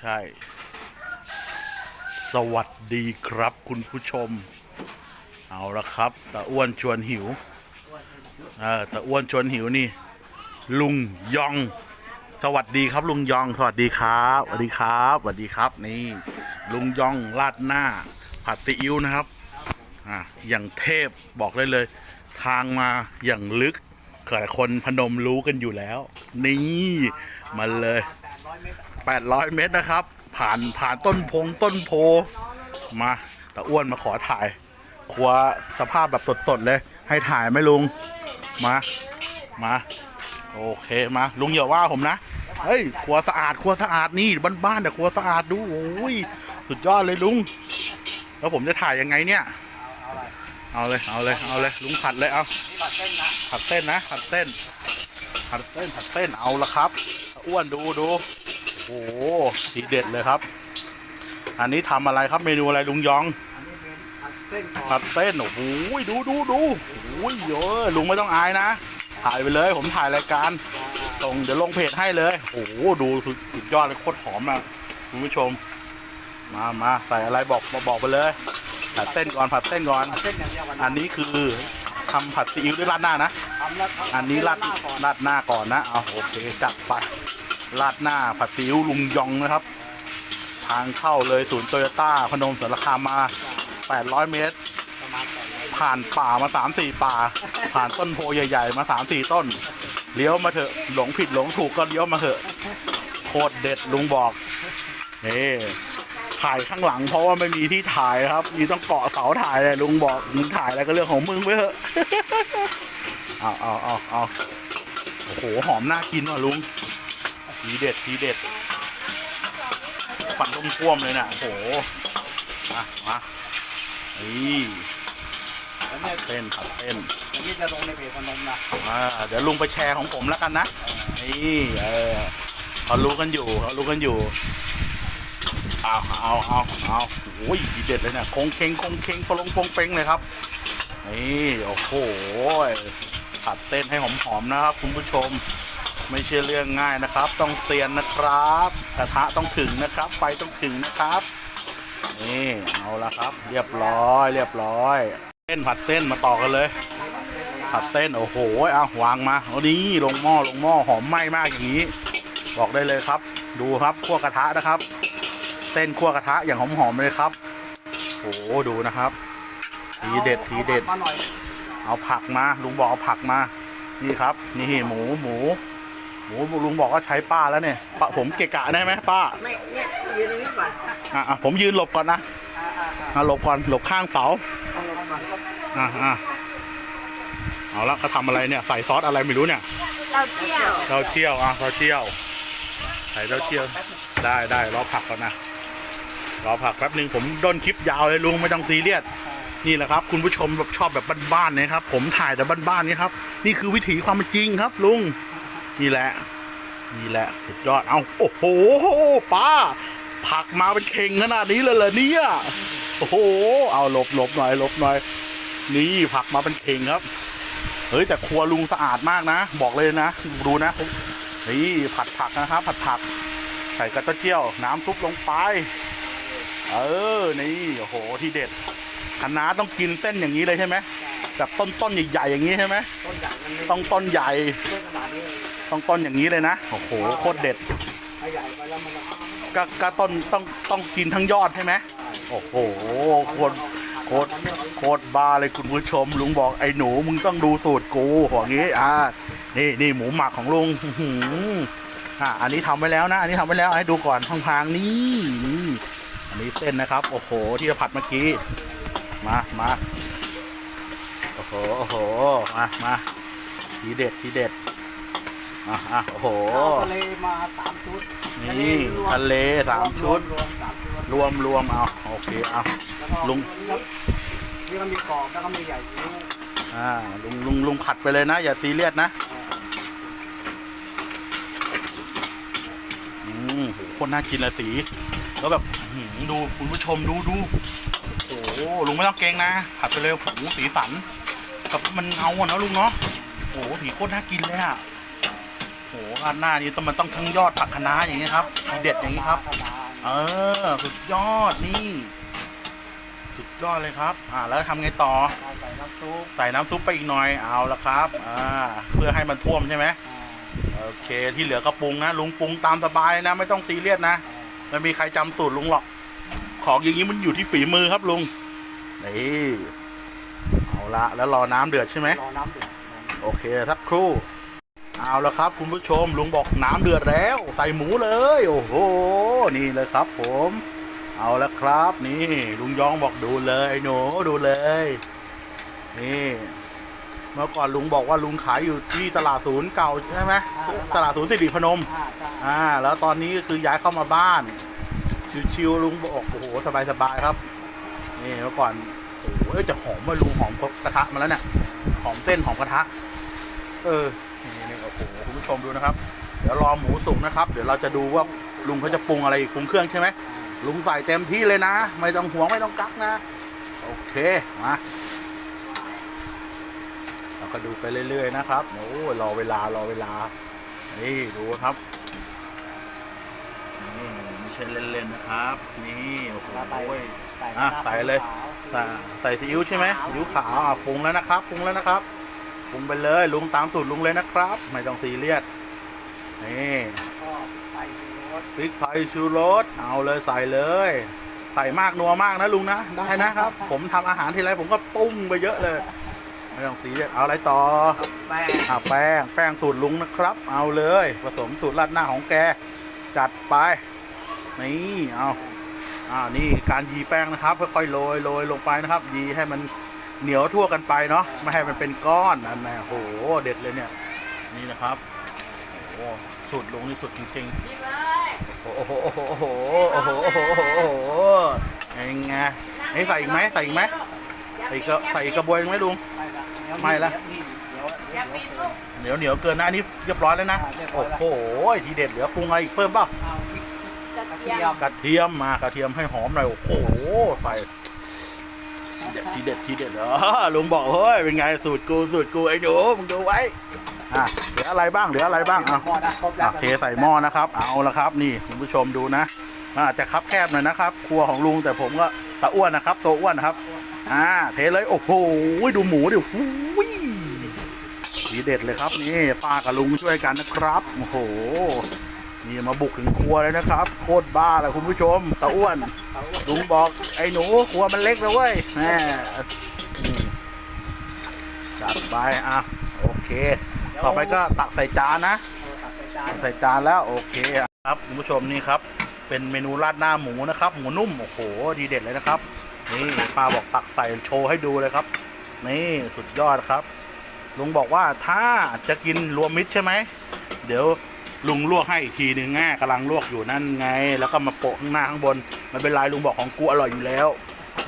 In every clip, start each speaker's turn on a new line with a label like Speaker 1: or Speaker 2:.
Speaker 1: ใช่ สวัสดีครับคุณผู้ชม เอาละครับตาอ้วนชวนหิวเออตาอ้วนชวนหิวนี่ ลุงยอง สวัสดีครับ ลุงยอง สวัสดีครับสวัสดีครับสวัสดีครับนี่ ลุงยองราดหน้า ผัดซีอิ๊วนะครับอะอย่างเทพบอกได้เลย ทางมาอย่างลึกหลายคนพนมรู้กันอยู่แล้ว นี่ มาเลย 800 เมตรนะครับ ผ่านผ่านต้นพงต้นโพมาแต่อ้วนมาขอถ่าย ครัวสภาพแบบสดๆเลย ให้ถ่ายไหมลุง มามาโอเคมาลุงอย่าว่าผมนะเฮ้ยครัวสะอาดครัวสะอาดนี่บ้านๆแต่ครัวสะอาดดูโอ้ยสุดยอดเลยลุง แล้วผมจะถ่ายยังไงเนี่ย เอาเลยเอาเลยเอาเลยลุงผัดเลยเอาผัดเส้นนะผัดเส้นผัดเส้นผัดเส้นเอาละครับ อ้วนดูดู โอ้โหทีเด็ดเลยครับ อันนี้ทำอะไรครับเมนูอะไรลุงยองผัดเส้นโอ้โหดูดูดูโอ้ยเยอะลุงไม่ต้องอายนะ ถ่ายไปเลย ผมถ่ายรายการตรงเดี๋ยวลงเพจให้เลยโอ้โหดูสุดสุดยอดเลยโคตรหอมอะคุณผู้ชม มามาใส่อะไรบอกบอกบอกไปเลยผัดเส้นก่อนผัดเส้นก่อน
Speaker 2: เส้นอย่างเดียวกัน
Speaker 1: อันนี้คือทำผัดซีอิ๊วด้วยราดหน้านะ
Speaker 2: ทำแล้ว
Speaker 1: อันนี้ราด
Speaker 2: หน้าก่อน
Speaker 1: ราดหน้าก่อนนะ เอาโอเคจัดไป ราดหน้าผัดซีอิ๊วลุงยองนะครับ ทางเข้าเลยศูนย์โตโยต้าพนมสารคามมา 800 เมตร ผ่านป่ามา 3-4 ป่า ผ่านต้นโพใหญ่ ๆ มา 3-4 ต้น เลี้ยวมาเถอะหลงผิดหลงถูกก็เลี้ยวมาเถอะ โคตรเด็ดลุงบอกนี่ถ่ายข้างหลังเพราะว่าไม่มีที่ถ่ายครับมีต้องเกาะเสาถ่ายเลยลุงบอกมึงถ่ายอะไรก็เรื่องของมึงไปเถอะเอาเอาเอาเอาโอ้โหหอมน่ากินว่ะลุง ทีเด็ดทีเด็ดฟันต้มท่วมเลยนะโอ้โห มามานี่
Speaker 2: แล้วเนี่ย
Speaker 1: เต้นผัดเต้น
Speaker 2: อันนี้จะลงในเพจพนมนะ
Speaker 1: อ่าเดี๋ยวลุงไปแชร์ของผมแล้วกันนะ นี่เออเขารู้กันอยู่เขารู้กันอยู่ เอาเอาเอาเอาโอ้ยทีเด็ดเลยเนี่ยคงเคงคงเคงปลงปงเป้งเลยครับ นี่ โอ้โหผัดเต้นให้หอมๆนะครับ คุณผู้ชม ไม่ใช่เรื่องง่ายนะครับ ต้องเตียนนะครับกระทะต้องถึงนะครับ ไฟต้องถึงนะครับนี่เอาละครับ เรียบร้อย เรียบร้อยเส้นผัดเส้นมาต่อกันเลย ผัดเส้นโอ้โหเอาวางมาเอานี้ลงหม้อลงหม้อหอมไหม้มากอย่างนี้ บอกได้เลยครับ ดูครับคั่วกระทะนะครับ เส้นคั่วกระทะอย่างหอมๆเลยครับโอ้โหดูนะครับ ทีเด็ดทีเด็ด เอาผักมาลุงบอกเอาผักมา นี่ครับ นี่หมูหมู หมูลุงบอกว่าใช้ป้าแล้วเนี่ยป้าผมเกะกะได้ไหมป้า
Speaker 2: ไม่เนี่ยยืนตรงนี้ก่อน
Speaker 1: อะอะผมยืนหลบก่อนนะ
Speaker 2: อ่าอ่าอ่า
Speaker 1: อะหลบก่อนหลบข้างเสา
Speaker 2: เอาลงมาครับ
Speaker 1: อะอะเอาละเขาทำอะไรเนี่ยใส่ซอสอะไรไม่รู้เนี่ย
Speaker 3: เราเที่ยว
Speaker 1: เต้าเจี้ยวอะเต้าเจี้ยวใส่เต้าเจี้ยวได้ได้รอผักก่อนนะรอผักแป๊บหนึ่งผมด้นคลิปยาวเลยลุงไม่ต้องซีเรียสนี่แหละครับ คุณผู้ชมแบบชอบแบบบ้านๆเนี่ยครับ ผมถ่ายแต่บ้านๆนี่ครับ นี่คือวิถีความเป็นจริงครับลุง นี่แหละ นี่แหละสุดยอด เอาโอ้โหป้า ผักมาเป็นเข่งขนาดนี้เลยเหรอเนี่ย โอ้โห เอาหลบหลบหน่อยหลบหน่อย นี่ผักมาเป็นเข่งครับ เฮ้ยแต่ครัวลุงสะอาดมากนะ บอกเลยนะ ดูนะ นี่ผัดผักนะครับ ผัดผัก ใส่กระเต้าเจี้ยว น้ำซุปลงไป เออ นี่ โอ้โห ที่เด็ดคะน้าต้องกินเส้นอย่างนี้เลยใช่ไหมแบบต้นต้นๆใหญ่ๆอย่างนี้ใช่ไหม
Speaker 2: ต้นใหญ่มันไม่
Speaker 1: ต้องต้นใหญ่
Speaker 2: ต้นขนาดนี้เลย
Speaker 1: ต้องต้นอย่างนี้เลยนะ โอ้โห โคตรเด็ด
Speaker 2: ถ้าใหญ่ไปแล้วมันก็
Speaker 1: ก็ก็ต้นต้องต้องกินทั้งยอดใช่ไหมโอ้โห โคตรโคตรโคตรบ้าเลยคุณผู้ชม ลุงบอกไอ้หนูมึงต้องดูสูตรกูอย่างนี้ อ่า นี่นี่หมูหมักของลุงอื้อหืออ่า อันนี้ทำไว้แล้วนะ อันนี้ทำไว้แล้วให้ดูก่อนทางๆนี่นี่อันนี้เส้นนะครับ โอ้โห ที่เราผัดเมื่อกี้ มามาโอ้โห โอ้โห มามาทีเด็ดทีเด็ด อะอะโอ้โห
Speaker 2: เอาทะเลมาสามชุด
Speaker 1: นี่ทะเลสามชุด
Speaker 2: รวมสามชุด
Speaker 1: รวมรวมเอาโอเคเอา
Speaker 2: แล้วก็
Speaker 1: ลุง
Speaker 2: นี่มันมีกรอบแล้วก็มีใหญ่อยู่
Speaker 1: อ่าลุงลุงลุงผัดไปเลยนะ อย่าซีเรียสนะอืมโหโคตรน่ากินเลยสี แล้วแบบอื้อหือดูคุณผู้ชมดูดูโอ้โหลุงไม่ต้องเกรงนะผัดไปเลยโอ้โหสีสันกับมันเอาอะเนาะลุงเนาะโอ้โหสีโคตรน่ากินเลยอะ โอ้โหราดหน้านี้ต้องมันต้องทั้งยอดผักคะน้าอย่างเงี้ยครับทีเด็ดอย่างนี้ครับ
Speaker 2: ธรรมดา
Speaker 1: เออ สุดยอดนี่ สุดยอดเลยครับ อ่า แล้วทำไงต่อ
Speaker 2: เราใส่น้ำซุป
Speaker 1: ใส่น้ำซุปไปอีกหน่อยเอาละครับ อ่า เพื่อให้มันท่วมใช่ไหม
Speaker 2: อ่า
Speaker 1: โอเคที่เหลือก็ปรุงนะลุงปรุงตามสบายนะ ไม่ต้องซีเรียสนะไม่มีใครจำสูตรลุงหรอก ของอย่างนี้มันอยู่ที่ฝีมือครับลุงนี่เอาละแล้วรอน้ำเดือดใช่ไหม
Speaker 2: รอน้ำเดือด
Speaker 1: โอเคสักครู่ เอาละครับ คุณผู้ชมลุงบอกน้ำเดือดแล้ว ใส่หมูเลย โอ้โห นี่เลยครับ ผม เอาละครับ นี่ ลุงยองบอกดูเลยไอ้หนูดูเลย นี่เมื่อก่อนลุงบอกว่าลุงขายอยู่ที่ตลาดศูนย์เก่าใช่ไหมตลาดศูนย์สิริพนม
Speaker 2: อ่าใช่
Speaker 1: อ่าแล้วตอนนี้ก็คือย้ายเข้ามาบ้านชิวๆลุงบอกโอ้โหสบายๆครับ นี่เมื่อก่อนโอ้โหเอ้ยแต่หอมมาลุงหอมกระทะมาแล้วเนี่ยหอมเส้นหอมกระทะ เออ ชมดูนะครับ เดี๋ยวรอหมูสุกนะครับ เดี๋ยวเราจะดูว่าลุงเขาจะปรุงอะไรอีกปรุงเครื่องใช่ไหมลุงใส่เต็มที่เลยนะ ไม่ต้องห่วงไม่ต้องกักนะ โอเคมาเราก็ดูไปเรื่อย ๆ นะครับโอ้รอเวลารอเวลา นี่ดูครับนี่ไม่ใช่เล่นๆนะครับ นี่โอ้โห
Speaker 2: เราใส่ใส่
Speaker 1: อะใส่เลยใส่ใส่ซีอิ๊วใช่ไหมซีอิ๊วขาวอะปรุงแล้วนะครับปรุงแล้วนะครับ ปรุงไปเลยลุงตามสูตรลุงเลยนะครับ ไม่ต้องซีเรียสนี่
Speaker 2: ก็ใส่รส
Speaker 1: พริกไทยชูรสเอาเลยใส่เลยใส่มากนัวมากนะลุงนะได้นะครับ ผมทำอาหารทีไรผมก็ปุ้งไปเยอะเลยไม่ต้องซีเรียสเอาอะไรต่อ
Speaker 2: แป้ง
Speaker 1: อะแป้งแป้งสูตรลุงนะครับ เอาเลยผสมสูตรราดหน้าของแก จัดไปนี่เอาอ่านี่การยีแป้งนะครับค่อยๆโรยโรยลงไปนะครับ ยีให้มัน เหนียวทั่วกันไปเนาะไม่ให้มันเป็นก้อนนั่นนะโหเด็ดเลยเนี่ยนี่นะครับโอ้สูตรลุงนี่สุดจริงๆโอ้โหโอ้โหโอ้โหโอ้โหโอ้โหโอ้โหโอ้โหยังไงนี่ใส่อีกไหมใส่อีกไหมใส่อีกระใส่อีกกระบวยอีกไหมลุง
Speaker 2: ไม่ละเห
Speaker 1: นียวเหนียวเกินนะอันนี้เรียบร้อยแล้วนะโอ้โหทีเด็ดเหลือปรุงอะไรอีกเพิ่มเปล่า
Speaker 2: เอาพริกกระเทียม
Speaker 1: กระเทียมมากระเทียมให้หอมหน่อยโอ้โหใส่ ทีเด็ดทีเด็ดเหรอลุงบอกเฮ้ยเป็นไงสูตรกูสูตรกูไอ้หนูมึงดูไว้อะเหลืออะไรบ้างเหลืออะไรบ้างอะ
Speaker 2: อะ
Speaker 1: เทใส่หม้อนะครับ เอาละครับ นี่คุณผู้ชมดูนะมันอาจจะคับแคบหน่อยนะครับ ครัวของลุงแต่ผมก็ตะอ้วนนะครับตัวอ้วนนะครับ อ่า เทเลยโอ้โหดูหมูดิหูยทีเด็ดเลยครับนี่ป้ากับลุงช่วยกันนะครับโอ้โห นี่มาบุกถึงครัวเลยนะครับ โคตรบ้าเลยคุณผู้ชมตะอ้วนลุงบอกไอ้หนูครัวมันเล็กนะเว้ยแม่จัดไปอะโอเค ต่อไปก็ตักใส่จานนะ
Speaker 2: ตักใส่จาน
Speaker 1: ใส่จานแล้วโอเคครับคุณผู้ชมนี่ครับ เป็นเมนูราดหน้าหมูนะครับ หมูนุ่มโอ้โหดีเด็ดเลยนะครับ นี่ป้าบอกตักใส่โชว์ให้ดูเลยครับ นี่สุดยอดครับลุงบอกว่าถ้าจะกินรวมมิตรใช่ไหมเดี๋ยว ลุงลวกให้อีกทีหนึ่งง่ากำลังลวกอยู่นั่นไง แล้วก็มาโปะข้างหน้าข้างบนไมันเป็นไรลุงบอกของกูอร่อยอยู่แล้ว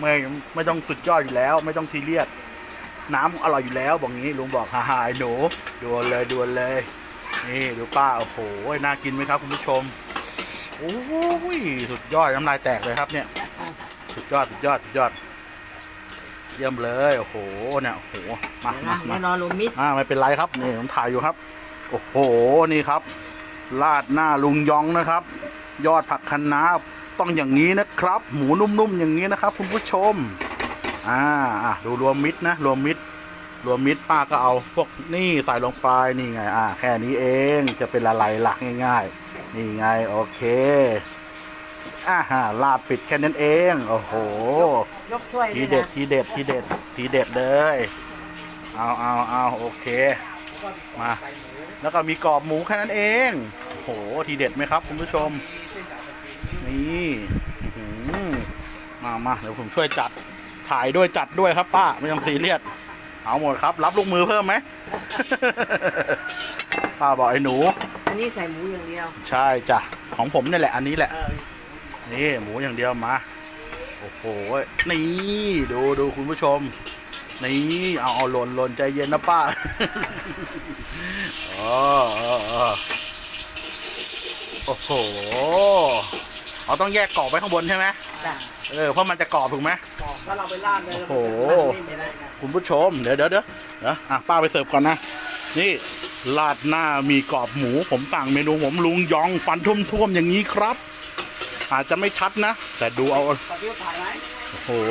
Speaker 1: ไม่ไม่ต้องสุดยอดอยู่แล้ว ไม่ต้องซีเรียสน้ำอร่อยอยู่แล้วบอกงี้ลุงบอกฮ่าฮ่าไอ้หนูดวนเลยดวนเลย นี่ดูป้าโอ้โหน่ากินไหมครับคุณผู้ชมโอ้ยสุดยอดน้ำลายแตกเลยครับเนี่ย สุดยอดสุดยอดสุดยอด เยี่ยมเลยโอ้โหเนี่ยโอ้โหมามามา
Speaker 3: แน่นอนลุงมิตร
Speaker 1: อ่าไม่เป็นไรครับนี่ผมถ่ายอยู่ครับ โอ้โหนี่ครับ ราดหน้าลุงยองนะครับ ยอดผักคะน้าต้องอย่างนี้นะครับ หมูนุ่มๆอย่างนี้นะครับคุณผู้ชม อ่าอะดูรวมมิตรนะรวมมิตรรวมมิตรป้าก็เอาพวกนี่ใส่ลงไปนี่ไง อ่า แค่นี้เองจะเป็นอะไรหลักง่ายๆ นี่ไงโอเคอ่าฮะลาดปิดแค่นั้นเอง โอ้โห
Speaker 3: ยกถ้วย
Speaker 1: ที
Speaker 3: ด้วย
Speaker 1: เด็ด
Speaker 3: นะ
Speaker 1: ทีเด็ดทีเด็ดทีเด็ดเลย เอาเอาเอาโอเค มา แล้วก็มีกรอบหมูแค่นั้นเองโอ้โหทีเด็ดไหมครับคุณผู้ชม นี่อื้อหือมามาเดี๋ยวผมช่วยจัดถ่ายด้วยจัดด้วยครับป้าไม่ต้องซีเรียสเอาหมดครับ รับลูกมือเพิ่มไหม ป้าบอกไอ้หนู
Speaker 3: อันนี้ใส่หมูอย่างเดียว
Speaker 1: ใช่จ้ะของผมนี่แหละอันนี้แหละ
Speaker 2: เออ
Speaker 1: นี่หมูอย่างเดียวมา โอ้โห นี่ ดูดูคุณผู้ชม นี่เอาเอาหล่นหล่นใจเย็นนะป้าอ๋ออ๋ออ๋อโอ้โหเราต้องแยกกรอบไว้ข้างบนใช่ไหม
Speaker 3: จ้ะ
Speaker 1: เออเพราะมันจะกรอบถูกไหม
Speaker 2: บอกถ้าเราไปราดเลย
Speaker 1: โอ้โห
Speaker 2: มันไม่ได้ไง
Speaker 1: คุณผู้ชมเดี๋ยวเดี๋ยวเดี๋ยวเดี๋ยวอะป้าไปเสิร์ฟก่อนนะ นี่ราดหน้ามีกรอบหมู ผมสั่งเมนูผมลุงยองฟันทุ่มๆอย่างนี้ครับ อาจจะไม่ชัดนะ แต่ดูเอา
Speaker 2: ตอนที่ถ่ายไหม
Speaker 1: โอ้โห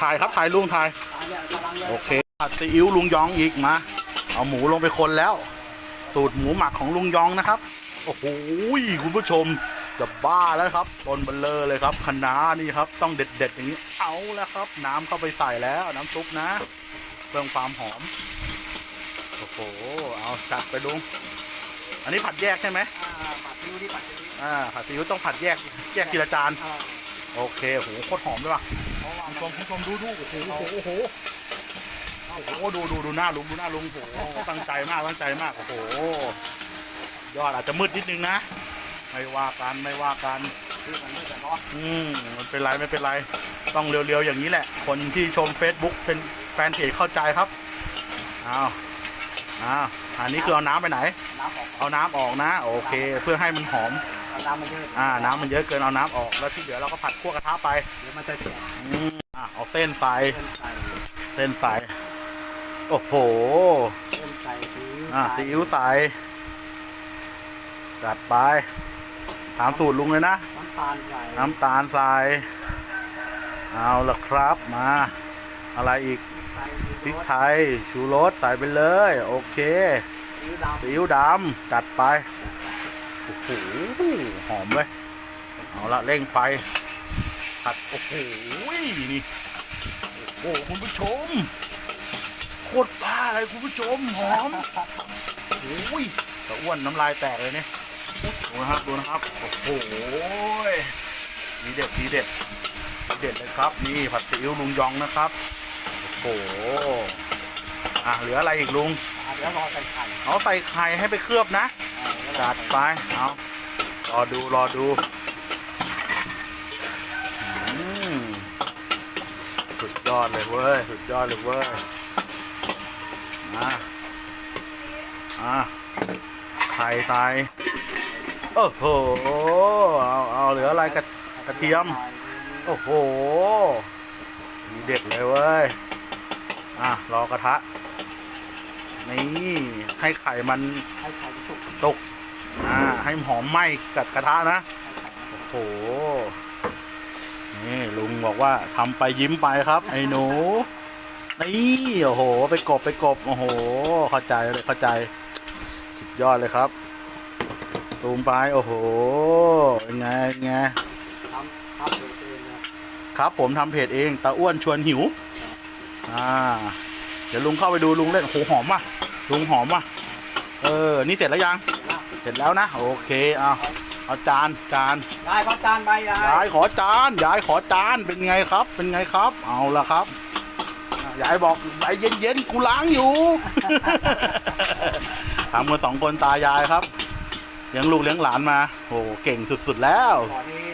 Speaker 1: ถ่ายครับถ่ายลุงถ่าย
Speaker 2: ถ่ายเนี่ยกำลังเลย
Speaker 1: โอเคผัดซีอิ๊วลุงยองอีกมา เอาหมูลงไปคนแล้ว สูตรหมูหมักของลุงยองนะครับ โอ้โหคุณผู้ชมจะบ้าแล้วครับต้นเบลเลอร์เลยครับคะน้านี่ครับ ต้องเด็ด ๆ อย่างนี้ เอาแล้วครับ น้ำเข้าไปใส่แล้วน้ำซุปนะเพิ่มความหอม โอ้โห เอาจัดไปลุงอันนี้ผัดแยกใช่ไหม
Speaker 2: อ่าปัดนิ้วที่ปัดนิ้ว
Speaker 1: อ่าผัดซีอิ๊วต้องผัดแยกแยกทีละจาน
Speaker 2: อ่า
Speaker 1: โอเคโอ้โหโคตรหอมเลยว่ะ
Speaker 2: เพราะว่า
Speaker 1: คุณผู้ชมคุณผู้ชมดูดูโอ้โหโอ้โหโอ้โหโอ้โหดูดูดูหน้าลุงดูหน้าลุงโอ้โหตั้งใจมากตั้งใจมากโอ้โหยอดอาจจะมืดนิดนึงนะ ไม่ว่ากันไม่ว่ากัน
Speaker 2: คือมันไม่แต่ร้อน
Speaker 1: อืมมันเป็นไรไม่เป็นไร ต้องเรียวๆอย่างนี้แหละ คนที่ชม Facebook เป็นแฟนเพจเข้าใจครับอ้าวอ้าวอันนี้คือเอาน้ำไปไหน
Speaker 2: น้ำออก
Speaker 1: เอาน้ำออกนะ โอเค เพื่อให้มันหอม
Speaker 2: เอาน้ำมันเยอะ
Speaker 1: อ่าน้ำมันเยอะเกินเอาน้ำออกแล้วที่เหลือเราก็ผัดคั่วกระทะไป
Speaker 2: เดี๋ยวมันจะเสีย
Speaker 1: อืมอะเอาเส้นใส่
Speaker 2: เส้นใส่
Speaker 1: เส้นใส่โอ้โห
Speaker 2: เส้นใส่ซีอิ๊ว
Speaker 1: อะซีอิ๊วใส่จัดไปถามสูตรลุงเลยนะ
Speaker 2: น้ำตาลใส่
Speaker 1: น้ำตาลใส่เอาละครับมา อะไรอีก
Speaker 2: ใส่
Speaker 1: พริกไทยชูรสใส่ไปเลย โอเค
Speaker 2: ซีอิ๊วดำ
Speaker 1: ซีอิ๊วดำจัดไป โอ้โหหอมเลยเอาละเร่งไฟผัดโอ้โหนี่โอ้โหคุณผู้ชมโคตรบ้าเลยคุณผู้ชมหอมโอ้ยตะอ้วนน้ำลายแตกเลยเนี่ยดูนะครับดูนะครับโอ้โหทีเด็ดทีเด็ดทีเด็ดเลยครับ นี่ผัดซีอิ๊วลุงยองนะครับโอ้โหอะเหลืออะไรอีกลุง
Speaker 2: อะเดี๋ยวรอใส่ไข่
Speaker 1: เอาใส่ไข่ให้ไปเคลือบนะ
Speaker 2: อ่าเดี๋ยวรอ
Speaker 1: จัดไปเอารอดูรอดูอืมสุดยอดเลยเว้ยสุดยอดเลยเว้ยมาอะไข่ใส่โอ้โหเอาเอาเหลืออะไรกระกระเทียม โอ้โหมีเด็ดเลยเว้ยอะรอกระทะนี่ให้ไข่มัน
Speaker 2: ให้ไข่สุก
Speaker 1: ตก อ่าให้หอมไหม้กับกระทะนะ โอ้โห นี่ลุงบอกว่าทำไปยิ้มไปครับ ไอ้หนู นี่โอ้โห ไปกบไปกบ โอ้โห เข้าใจเลยเข้าใจ สุดยอดเลยครับซูมไป โอ้โหเป็นไงไง
Speaker 2: ทำทำเองเองครับ
Speaker 1: ผมทำเพจเองตาอ้วนชวนหิว อ่า เดี๋ยวลุงเข้าไปดูลุงเล่นโอ้โหหอมอะลุงหอมอะเออ นี่เสร็จแล้วยัง สร็จแล้วนะ โอเคเอาเอาจานจาน
Speaker 2: ยายพอจานใบยาย
Speaker 1: ยายขอจานยายขอจานเป็นไงครับ เป็นไงครับ เอาละครับยายบอกใจเย็นๆกูล้างอยู่ทำกันสองคนตายายครับเลี้ยงลูกเลี้ยงหลานมาโอ้เก่งสุดๆแล้ว
Speaker 2: ก่อนนี้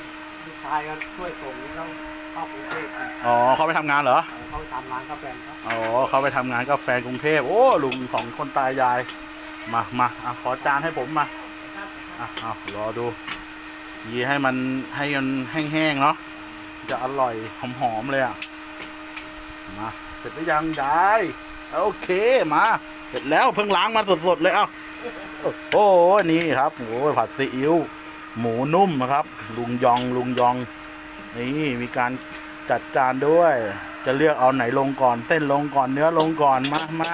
Speaker 2: ลูกชายก็ช่วยส่งนี่ต้องเข้ากรุงเทพนะ
Speaker 1: อ๋อเขาไปทำงานเหรอ
Speaker 2: เขาทำร้านกาแฟครับ
Speaker 1: อ๋อเขาไปทำงานกับแฟนกรุงเทพโอ้ลุงของคนตายายมามาอะขอจานให้ผมมา อะเอารอดูยีให้มันให้มันแห้งๆเนาะจะอร่อยหอมๆเลยอะมาเสร็จหรือยังยายโอเคมาเสร็จแล้วเพิ่งล้างมาสดๆเลยเอ้าโอ้โหนี่ครับโอ้ผัดซีอิ๊วหมูนุ่มนะครับ ลุงยองลุงยอง นี่มีการจัดจานด้วย จะเลือกเอาไหนลงก่อน เส้นลงก่อนเนื้อลงก่อนมามา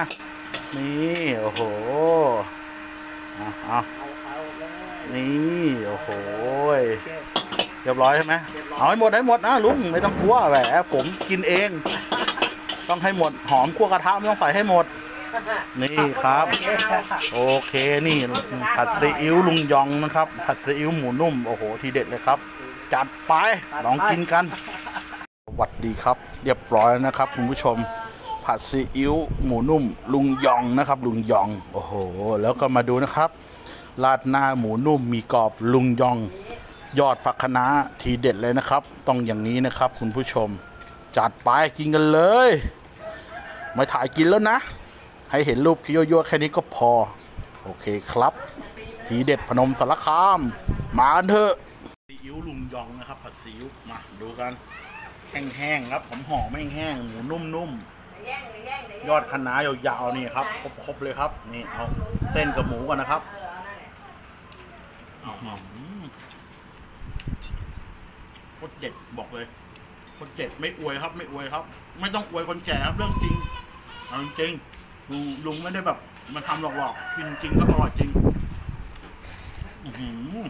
Speaker 1: นี่โอ้โหเอาเอา นี่โอ้โห
Speaker 2: โอเค
Speaker 1: เรียบร้อยใช่ไหมเอาให้หมดให้หมดนะลุงไม่ต้องกลัวแหมผมกินเอง ต้องให้หมดหอมคั่วกระทะไม่ต้องใส่ให้หมด นี่ครับ โอเคนี่ผัดซีอิ๊วลุงยองนะครับ ผัดซีอิ๊วหมูนุ่มโอ้โหทีเด็ดเลยครับ จัดไปลองกินกันสวัสดีครับ เรียบร้อยแล้วนะครับคุณผู้ชมผัดซีอิ๊วหมูนุ่ม ลุงยองนะครับ ลุงยอง โอ้โห แล้วก็มาดูนะครับ ราดหน้าหมูนุ่มมีกรอบลุงยอง ยอดผักคะน้าทีเด็ดเลยนะครับ ต้องอย่างนี้นะครับคุณผู้ชม จัดไปกินกันเลย ไม่ถ่ายกินแล้วนะ ให้เห็นรูปคิโยโย่แค่นี้ก็พอ โอเคครับ ทีเด็ดพนมสารคาม มาเถอะซีอิ๊วลุงยองนะครับ ผัดซีอิ๊วมาดูกัน แห้งๆครับหอมหอมๆแห้งๆหมูนุ่มๆยอดคะน้ายาวๆนี่ครับ ครบๆเลยครับ นี่เอาเส้นกับหมูก่อนนะครับ อื้อหือโคตรเด็ดบอกเลยโคตรเด็ดไม่อวยครับ ไม่อวยครับ ไม่ต้องอวยคนแก่ครับเรื่องจริงเอาจริงลุงลุงไม่ได้แบบมาทำหลอกๆกินจริงก็อร่อยจริงอือหือ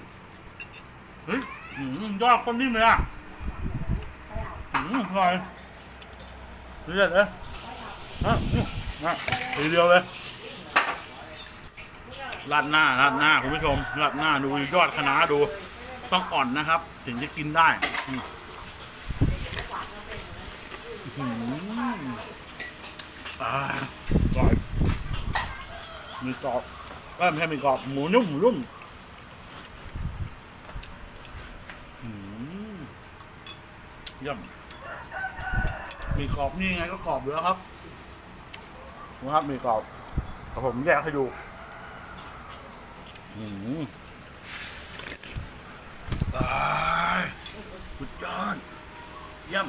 Speaker 1: เฮ้ยอือหือยอดคนนิ่มเลยอะอือหืออร่อยเด็ดเลยอะอื้อนะทีเดียวเลย ราดหน้าราดหน้าคุณผู้ชมราดหน้าดูยอดคะน้าดู ต้องอ่อนนะครับ ถึงจะกินได้อืออ่ากรอบมีกรอบเอ้ยไม่ใช่มีกรอบหมูนุ่มหมูนุ่มอือหือเยี่ยมมีกรอบนี่ไงก็กรอบอยู่แล้วครับนะครับมีกรอบเดี๋ยวผมแยกให้ดู ตายสุดยอดเยี่ยม